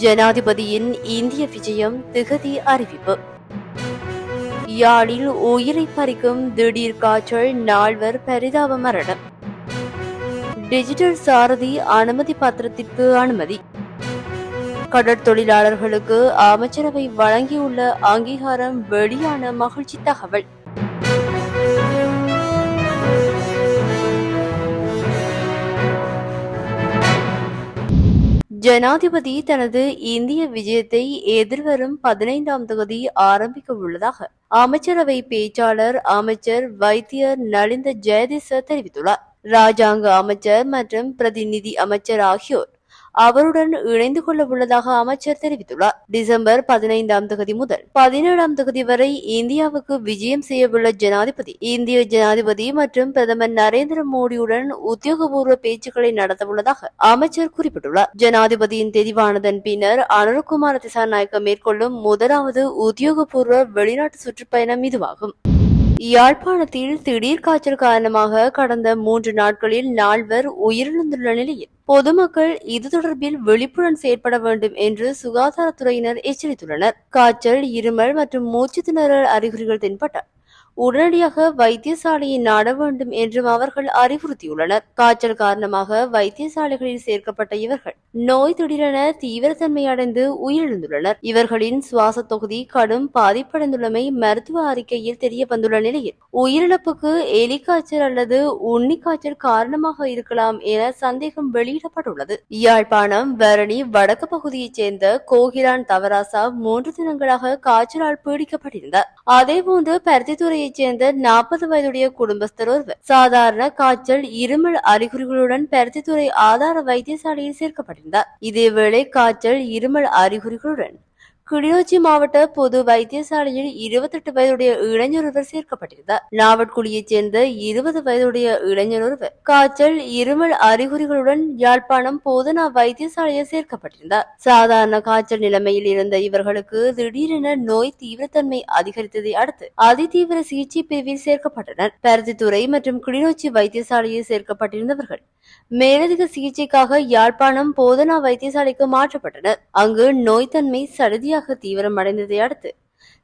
ஜனாதிபதியின் இந்திய விஜயம் திகதி அறிவிப்பு. யாழில் உயிரை பறிக்கும் திடீர் காய்ச்சல் நால்வர் பரிதாப மரணம். டிஜிட்டல் சாரதி அனுமதி பத்திரத்திற்கு அனுமதி. கடற்தொழிலாளர்களுக்கு அமைச்சரவை வழங்கியுள்ள அங்கீகாரம் வெளியான மகிழ்ச்சி தகவல். ஜனாதிபதி தனது இந்திய விஜயத்தை எதிர்வரும் பதினைந்தாம் தொகுதி ஆரம்பிக்க உள்ளதாக அமைச்சரவை பேச்சாளர் அமைச்சர் வைத்தியர் நலிந்த ஜெயதிச தெரிவித்துள்ளார். ராஜாங்க அமைச்சர் மற்றும் பிரதிநிதி அமைச்சர் ஆகியோர் அவருடன் இணைந்து கொள்ள உள்ளதாக அமைச்சர் தெரிவித்துள்ளார். டிசம்பர் பதினைந்தாம் தேதி முதல் பதினேழாம் தேதி வரை இந்தியாவுக்கு விஜயம் செய்யவுள்ள ஜனாதிபதி இந்திய ஜனாதிபதி மற்றும் பிரதமர் நரேந்திர மோடியுடன் உத்தியோகபூர்வ பேச்சுக்களை நடத்தவுள்ளதாக அமைச்சர் குறிப்பிட்டுள்ளார். ஜனாதிபதியின் தெரிவானதன் பின்னர் அனுரகுமார திசாநாயக்க மேற்கொள்ளும் முதலாவது உத்தியோகபூர்வ வெளிநாட்டு சுற்றுப்பயணம் இதுவாகும். யாழ்ப்பாணத்தில் திடீர் காய்ச்சல் காரணமாக கடந்த மூன்று நாட்களில் நால்வர் உயிரிழந்துள்ள நிலையில் பொதுமக்கள் இது தொடர்பில் விழிப்புடன் செயற்பட வேண்டும் என்று சுகாதாரத்துறையினர் எச்சரித்துள்ளனர். காய்ச்சல் இருமல் மற்றும் மூச்சு திணறல் அறிகுறிகள் தென்பட்டால் உடனடியாக வைத்தியசாலையை நாட வேண்டும் என்றும் அவர்கள் அறிவுறுத்தியுள்ளனர். காய்ச்சல் காரணமாக வைத்தியசாலைகளில் சேர்க்கப்பட்ட இவர்கள் நோய் திடீரென தீவிரத்தன்மை அடைந்து உயிரிழந்துள்ளனர். இவர்களின் சுவாச தொகுதி கடும் பாதிப்படைந்துள்ளமை மருத்துவ அறிக்கையில் தெரிய வந்துள்ள நிலையில் உயிரிழப்புக்கு எலிக்காய்ச்சல் அல்லது உன்னிக்காய்ச்சல் காரணமாக இருக்கலாம் என சந்தேகம் வெளியிடப்பட்டுள்ளது. யாழ்ப்பாணம் வரணி வடக்கு பகுதியைச் சேர்ந்த கோகிலான் தவராசா மூன்று தினங்களாக காய்ச்சலால் பீடிக்கப்பட்டிருந்தார். அதேபோன்று பருத்தித்துறையைச் சேர்ந்த நாற்பது வயதுடைய குடும்பஸ்தர் ஒருவர். சாதாரண காய்ச்சல் இருமல் அறிகுறிகளுடன் பருத்தித்துறை ஆதார வைத்தியசாலையில் சேர்க்கப்பட்டிருந்தார். இதேவேளை காய்ச்சல் இருமல் அறிகுறிகளுடன் கிளிநொச்சி மாவட்ட பொது வைத்தியசாலையில் இருபத்தெட்டு வயதுடைய இளைஞர் ஒருவர் சேர்க்கப்பட்டிருந்தார். நாவட்குழியைச் சேர்ந்த இருபது வயதுடைய இளைஞர் ஒருவர் காய்ச்சல் இருமல் அறிகுறிகளுடன் யாழ்ப்பாணம் போதனா வைத்தியசாலையில் சேர்க்கப்பட்டிருந்தார். சாதாரண காய்ச்சல் நிலைமையில் இருந்த இவர்களுக்கு திடீரென நோய் தீவிரத்தன்மை அதிகரித்ததை அடுத்து அதிதீவிர சிகிச்சை பிரிவில் சேர்க்கப்பட்டனர். பருத்தித்துறை மற்றும் கிளிநொச்சி வைத்தியசாலையில் சேர்க்கப்பட்டிருந்தவர்கள் மேலதிக சிகிச்சைக்காக யாழ்ப்பாணம் போதனா வைத்தியசாலைக்கு மாற்றப்பட்டனர். அங்கு நோய்த்தன்மை சடுதியாக தீவிரமடைந்ததை அடுத்து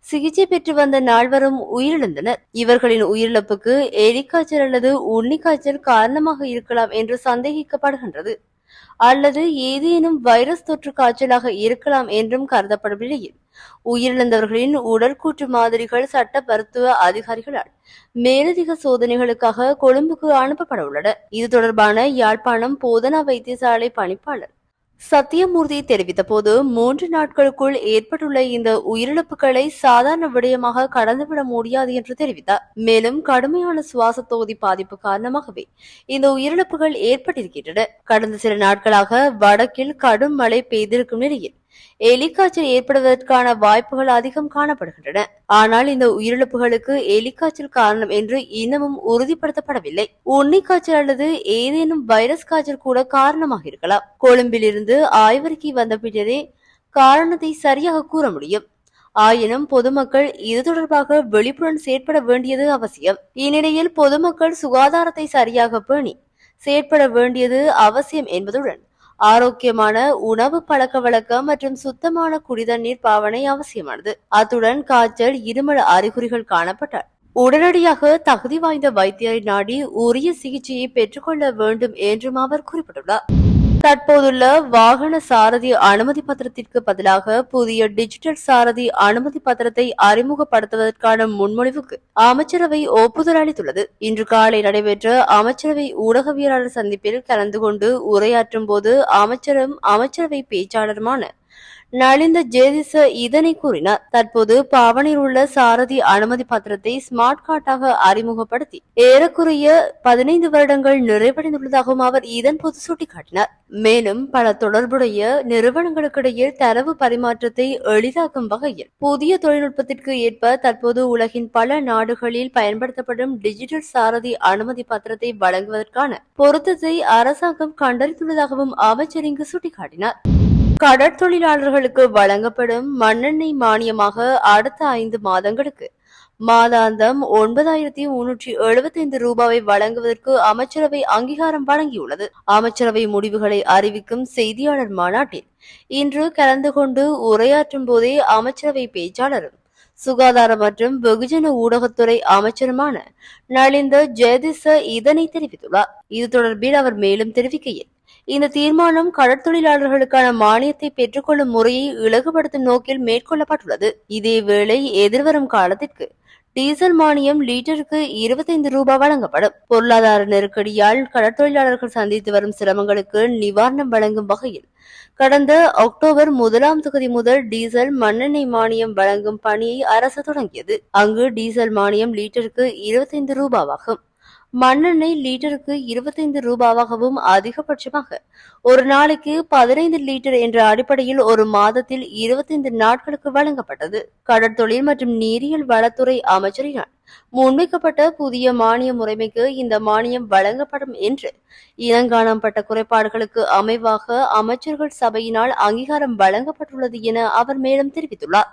சிகிச்சை பெற்று வந்த நால்வரும் உயிரிழந்தனர். இவர்களின் உயிரிழப்புக்கு எலிக்காய்ச்சல் அல்லது உன்னிக்காய்ச்சல் காரணமாக இருக்கலாம் என்று சந்தேகிக்கப்படுகின்றது. அல்லது ஏதேனும் வைரஸ் தொற்று காய்ச்சலாக இருக்கலாம் என்றும் கருதப்படும் நிலையில் உயிரிழந்தவர்களின் உடற்கூற்று மாதிரிகள் சட்ட மருத்துவ அதிகாரிகளால் மேலதிக சோதனைகளுக்காக கொழும்புக்கு அனுப்பப்பட உள்ளன. இது தொடர்பான யாழ்ப்பாணம் போதனா வைத்தியசாலை பணிப்பாளர் சத்தியமூர்த்தி தெரிவித்த போது மூன்று நாட்களுக்குள் ஏற்பட்டுள்ள இந்த உயிரிழப்புகளை சாதாரண விடயமாக கடந்துவிட முடியாது என்று தெரிவித்தார். மேலும் கடுமையான சுவாச தொகுதி பாதிப்பு காரணமாகவே இந்த உயிரிழப்புகள் ஏற்பட்டிருக்கின்றன. கடந்த சில நாட்களாக வடக்கில் கடும் மழை பெய்திருக்கும் நிலையில் எலிக்காய்ச்சல் ஏற்படுவதற்கான வாய்ப்புகள் அதிகம் காணப்படுகின்றன. ஆனால் இந்த உயிரிழப்புகளுக்கு எலிக்காய்ச்சல் காரணம் என்று இன்னமும் உறுதிப்படுத்தப்படவில்லை. உன்னிக்காய்ச்சல் அல்லது ஏதேனும் வைரஸ் காய்ச்சல் கூட காரணமாக இருக்கலாம். கொழும்பிலிருந்து ஆய்வறிக்கை வந்த பின்னரே காரணத்தை சரியாக கூற முடியும். ஆயினும் பொதுமக்கள் இது தொடர்பாக விழிப்புடன் செயற்பட வேண்டியது அவசியம். இந்நிலையில் பொதுமக்கள் சுகாதாரத்தை சரியாக பேணி செயற்பட வேண்டியது அவசியம் என்பதுடன் ஆரோக்கியமான உணவு பழக்க வழக்கம் மற்றும் சுத்தமான குடிதண்ணீர் பாவனை அவசியமானது. அத்துடன் காய்ச்சல் இருமல் அறிகுறிகள் காணப்பட்டால். உடனடியாக தகுதி வாய்ந்த வைத்தியரை நாடி உரிய சிகிச்சையை பெற்றுக்கொள்ள வேண்டும் என்றும் அவர் குறிப்பிட்டுள்ளார். தற்போதுள்ள வாகன சாரதி அனுமதி பத்திரத்திற்கு பதிலாக புதிய டிஜிட்டல் சாரதி அனுமதி பத்திரத்தை அறிமுகப்படுத்துவதற்கான முன்மொழிவுக்கு அமைச்சரவை ஒப்புதல் அளித்துள்ளது. இன்று காலை நடைபெற்ற அமைச்சரவை ஊடகவியலாளர் சந்திப்பில் கலந்து கொண்டு உரையாற்றும் போது அமைச்சரும் அமைச்சரவை பேச்சாளருமான நலிந்த ஜேதிச இதனை கூறினார். தற்போது பாவனையில் உள்ள சாரதி அனுமதி பத்திரத்தை ஸ்மார்ட் கார்டாக அறிமுகப்படுத்தி ஏறக்குறைய பதினைந்து வருடங்கள் நிறைவடைந்துள்ளதாகவும் அவர் இதன்போது சுட்டிக்காட்டினார். மேலும் பல தொடர்புடைய நிறுவனங்களுக்கிடையே தரவு பரிமாற்றத்தை எளிதாக்கும் வகையில் புதிய தொழில்நுட்பத்திற்கு ஏற்ப தற்போது உலகின் பல நாடுகளில் பயன்படுத்தப்படும் டிஜிட்டல் சாரதி அனுமதி பத்திரத்தை வழங்குவதற்கான பொருத்தத்தை அரசாங்கம் கண்டறிந்துள்ளதாகவும் அமைச்சர் இங்கு சுட்டிக்காட்டினார். கடற்தொழிலாளர்களுக்கு வழங்கப்படும் மண்ணெண்ணெய் மானியமாக அடுத்த ஐந்து மாதங்களுக்கு. மாதாந்தம் ஒன்பதாயிரத்தி முன்னூற்றி எழுபத்தி ஐந்து ரூபாவை வழங்குவதற்கு அமைச்சரவை அங்கீகாரம் வழங்கியுள்ளது. அமைச்சரவை முடிவுகளை அறிவிக்கும் செய்தியாளர் மாநாட்டில் இன்று கலந்து கொண்டு உரையாற்றும் போதே அமைச்சரவை பேச்சாளரும் சுகாதார மற்றும் வெகுஜன ஊடகத்துறை அமைச்சருமான நலிந்த ஜெயதிச இதனை தெரிவித்துள்ளார். இது தொடர்பில் அவர் மேலும் தெரிவிக்கையில் இந்த தீர்மானம் கடற்தொழிலாளர்களுக்கான மானியத்தை பெற்றுக்கொள்ளும் முறையை இலகுபடுத்தும் நோக்கில் மேற்கொள்ளப்பட்டுள்ளது. இதேவேளை எதிர்வரும் காலத்திற்கு டீசல் மானியம் லீட்டருக்கு இருபத்தைந்து ரூபாய் வழங்கப்படும். பொருளாதார நெருக்கடியால் கடற்தொழிலாளர்கள் சந்தித்து வரும் சிரமங்களுக்கு நிவாரணம் வழங்கும் வகையில் கடந்த அக்டோபர் முதலாம் தொகுதி முதல் டீசல் மண்ணெண்ணெய் மானியம் வழங்கும் பணியை அரசு தொடங்கியது. அங்கு டீசல் மானியம் லீட்டருக்கு இருபத்தைந்து ரூபாவாகும் மண்ணெண்ணெய் லீட்டருக்கு இருபத்தைந்து ரூபாவாகவும் அதிகபட்சமாக. ஒரு நாளைக்கு பதினைந்து லிட்டர் என்ற அடிப்படையில் ஒரு மாதத்தில் இருபத்தைந்து நாட்களுக்கு வழங்கப்பட்டது. கடற்தொழில் மற்றும் நீரியல் வளத்துறை அமைச்சரினால் முன்வைக்கப்பட்ட புதிய மானிய முறைமைக்கு இந்த மானியம் வழங்கப்படும் என்று இனங்காணப்பட்ட குறைபாடுகளுக்கு அமைவாக அமைச்சர்கள் சபையினால் அங்கீகாரம் வழங்கப்பட்டுள்ளது என அவர் மேலும் தெரிவித்துள்ளார்.